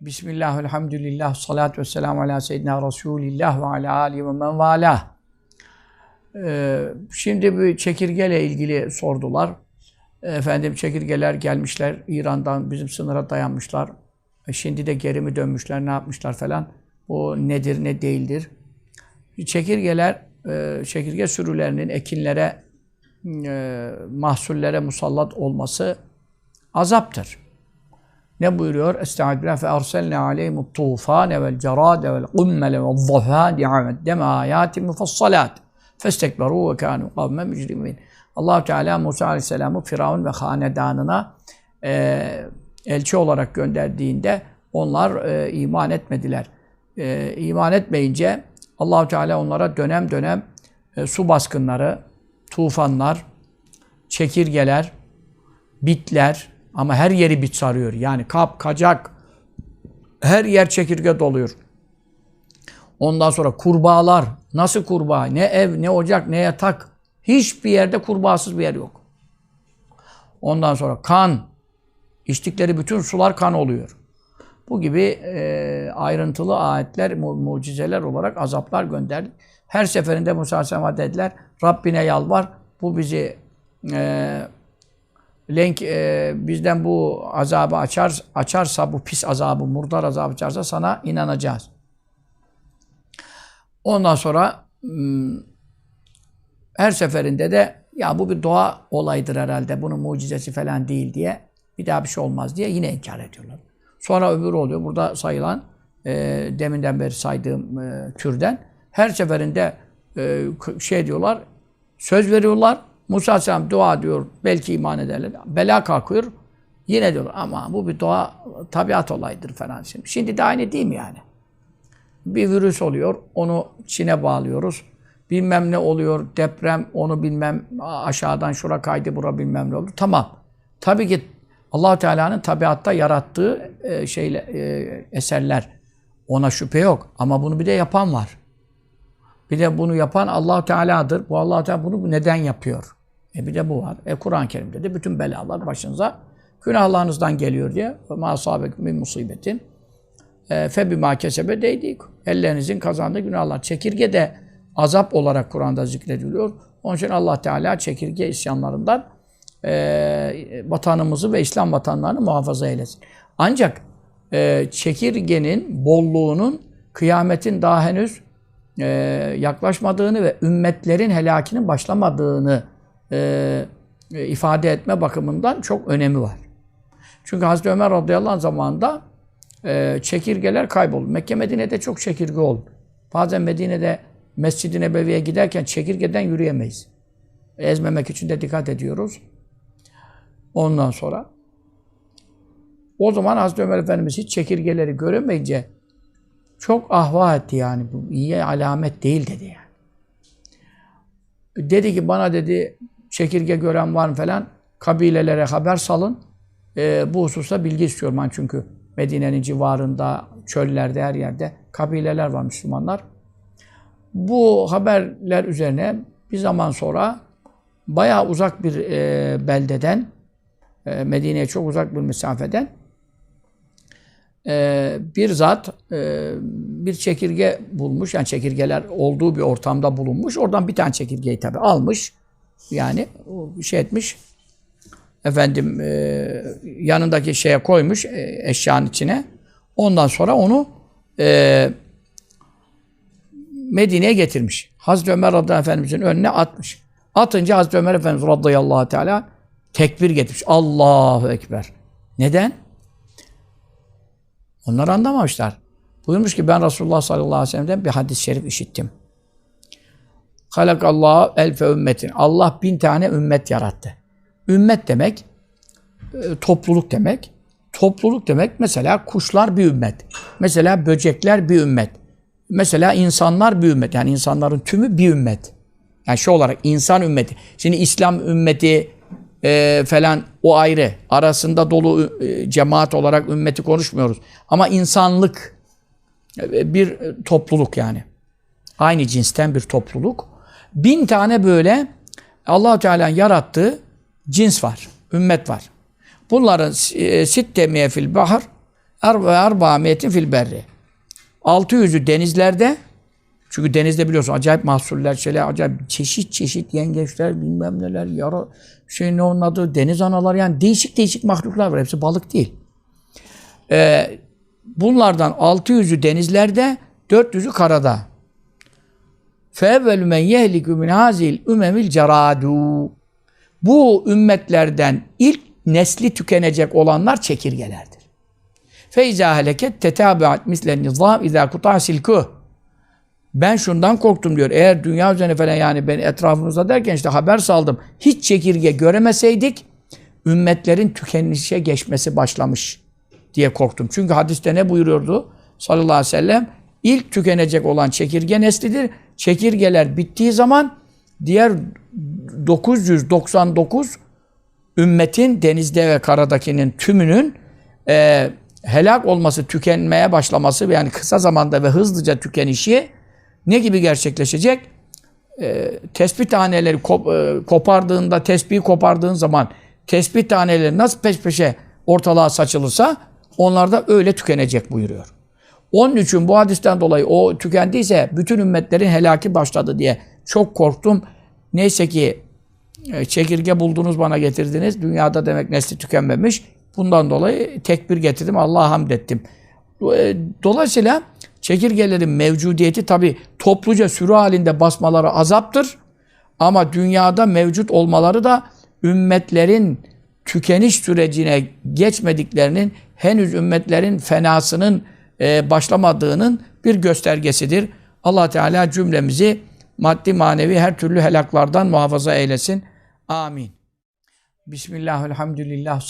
Bismillah, elhamdülillah, salatu vesselamu ala seyyidina Resulillah ve ala alihi ve men valah. Ee, şimdi bir çekirgeyle ilgili sordular. Efendim çekirgeler gelmişler İran'dan bizim sınıra dayanmışlar. E, şimdi de geri mi dönmüşler, ne yapmışlar falan. Bu nedir, ne değildir. Çekirgeler, e, çekirge sürülerinin ekinlere, e, mahsullere musallat olması azaptır. Ne buyuruyor? Estaizu billah fe arselne aleyhimut tufane vel cerade vel kummele vel zafadi'a ve deme ayatin mufassalat. Festekberu ve kânu kavme mücrimin. allah Teala Musa Aleyhisselam'ı Firavun ve hanedanına e, elçi olarak gönderdiğinde onlar e, iman etmediler. E, iman etmeyince allah Teala onlara dönem dönem e, su baskınları, tufanlar, çekirgeler, bitler, ama her yeri bit sarıyor. Yani kap, kacak, her yer çekirge doluyor. Ondan sonra kurbağalar. Nasıl kurbağa? Ne ev, ne ocak, ne yatak. Hiçbir yerde kurbağasız bir yer yok. Ondan sonra kan. İçtikleri bütün sular kan oluyor. Bu gibi e, ayrıntılı ayetler, mu mucizeler olarak azaplar gönderdi. Her seferinde Musa Aleyhisselam'a dediler, Rabbine yalvar, bu bizi e, Lenk e, bizden bu azabı açar, açarsa, bu pis azabı, murdar azabı açarsa sana inanacağız. Ondan sonra hmm, her seferinde de ya bu bir doğa olaydır herhalde, bunun mucizesi falan değil diye bir daha bir şey olmaz diye yine inkar ediyorlar. Sonra öbürü oluyor. Burada sayılan e, deminden beri saydığım e, türden her seferinde e, şey diyorlar, söz veriyorlar, Musa Aleyhisselam dua diyor, belki iman ederler. Bela kalkıyor, yine diyor ama bu bir doğa, tabiat olayıdır falan. Şimdi, şimdi de aynı değil mi yani? Bir virüs oluyor, onu Çin'e bağlıyoruz. Bilmem ne oluyor, deprem, onu bilmem aşağıdan şura kaydı, bura bilmem ne oldu. Tamam. Tabii ki allah Teala'nın tabiatta yarattığı e, şeyle, e, eserler. Ona şüphe yok. Ama bunu bir de yapan var. Bir de bunu yapan allah Teala'dır. Bu allah Teala bunu neden yapıyor? E bir de bu var. E Kur'an-ı Kerim'de de bütün belalar başınıza günahlarınızdan geliyor diye. Min musibetin. E, fe bima kesebe değdik. Ellerinizin kazandığı günahlar. Çekirge de azap olarak Kur'an'da zikrediliyor. Onun için Allah Teala çekirge isyanlarından e, vatanımızı ve İslam vatanlarını muhafaza eylesin. Ancak e, çekirgenin bolluğunun kıyametin daha henüz e, yaklaşmadığını ve ümmetlerin helakinin başlamadığını e, ifade etme bakımından çok önemi var. Çünkü Hazreti Ömer radıyallahu anh zamanında e, çekirgeler kayboldu. Mekke Medine'de çok çekirge oldu. Bazen Medine'de Mescid-i Nebevi'ye giderken çekirgeden yürüyemeyiz. Ezmemek için de dikkat ediyoruz. Ondan sonra o zaman Hazreti Ömer Efendimiz hiç çekirgeleri göremeyince çok ahva etti yani. Bu iyi alamet değil dedi yani. Dedi ki bana dedi çekirge gören var mı falan kabilelere haber salın. E, bu hususta bilgi istiyorum ben çünkü Medine'nin civarında, çöllerde, her yerde kabileler var Müslümanlar. Bu haberler üzerine bir zaman sonra bayağı uzak bir e, beldeden, e, Medine'ye çok uzak bir mesafeden e, bir zat e, bir çekirge bulmuş. Yani çekirgeler olduğu bir ortamda bulunmuş. Oradan bir tane çekirgeyi tabi almış. Yani şey etmiş. Efendim e, yanındaki şeye koymuş e, eşyanın içine. Ondan sonra onu e, Medine'ye getirmiş. Hazreti Ömer radıyallahu efendimizin önüne atmış. Atınca Hazreti Ömer Efendimiz radıyallahu teala tekbir getirmiş. Allahu Ekber. Neden? Onlar anlamamışlar. Buyurmuş ki ben Resulullah sallallahu aleyhi ve sellem'den bir hadis-i şerif işittim. Halakallahu elfe ümmetin. Allah bin tane ümmet yarattı. Ümmet demek e, topluluk demek. Topluluk demek mesela kuşlar bir ümmet. Mesela böcekler bir ümmet. Mesela insanlar bir ümmet. Yani insanların tümü bir ümmet. Yani şu olarak insan ümmeti. Şimdi İslam ümmeti e, falan o ayrı. Arasında dolu e, cemaat olarak ümmeti konuşmuyoruz. Ama insanlık e, bir topluluk yani. Aynı cinsten bir topluluk. Bin tane böyle allah Teala'nın yarattığı cins var, ümmet var. Bunların e, sitte fil bahar ve erba metin fil berri. 600'ü denizlerde çünkü denizde biliyorsun acayip mahsuller, şeyler, acayip çeşit çeşit yengeçler, bilmem neler, yara, şey ne onun adı, deniz anaları yani değişik değişik mahluklar var. Hepsi balık değil. Ee, bunlardan 600'ü denizlerde, 400'ü karada. فَاَوَّلُ مَنْ يَهْلِكُ مِنْ هَذِهِ الْاُمَمِ الْجَرَادُ Bu ümmetlerden ilk nesli tükenecek olanlar çekirgelerdir. فَاِذَا هَلَكَتْ تَتَابَعَتْ مِسْلَ النِّظَامِ اِذَا قُطَعَ سِلْكُهُ Ben şundan korktum diyor. Eğer dünya üzerine falan yani ben etrafımızda derken işte haber saldım. Hiç çekirge göremeseydik ümmetlerin tükenişe geçmesi başlamış diye korktum. Çünkü hadiste ne buyuruyordu? Sallallahu aleyhi ve sellem ilk tükenecek olan çekirge neslidir. Çekirgeler bittiği zaman diğer 999 ümmetin denizde ve karadakinin tümünün e, helak olması, tükenmeye başlaması yani kısa zamanda ve hızlıca tükenişi ne gibi gerçekleşecek? E, tespih taneleri kop, e, kopardığında, tesbihi kopardığın zaman tespih taneleri nasıl peş peşe ortalığa saçılırsa onlar da öyle tükenecek buyuruyor. Onun için bu hadisten dolayı o tükendiyse bütün ümmetlerin helaki başladı diye çok korktum. Neyse ki e, çekirge buldunuz bana getirdiniz. Dünyada demek nesli tükenmemiş. Bundan dolayı tekbir getirdim. Allah'a hamd ettim. E, Dolayısıyla çekirgelerin mevcudiyeti tabi topluca sürü halinde basmaları azaptır. Ama dünyada mevcut olmaları da ümmetlerin tükeniş sürecine geçmediklerinin henüz ümmetlerin fenasının e, başlamadığının bir göstergesidir. Allah Teala cümlemizi maddi manevi her türlü helaklardan muhafaza eylesin. Amin. Bismillahirrahmanirrahim.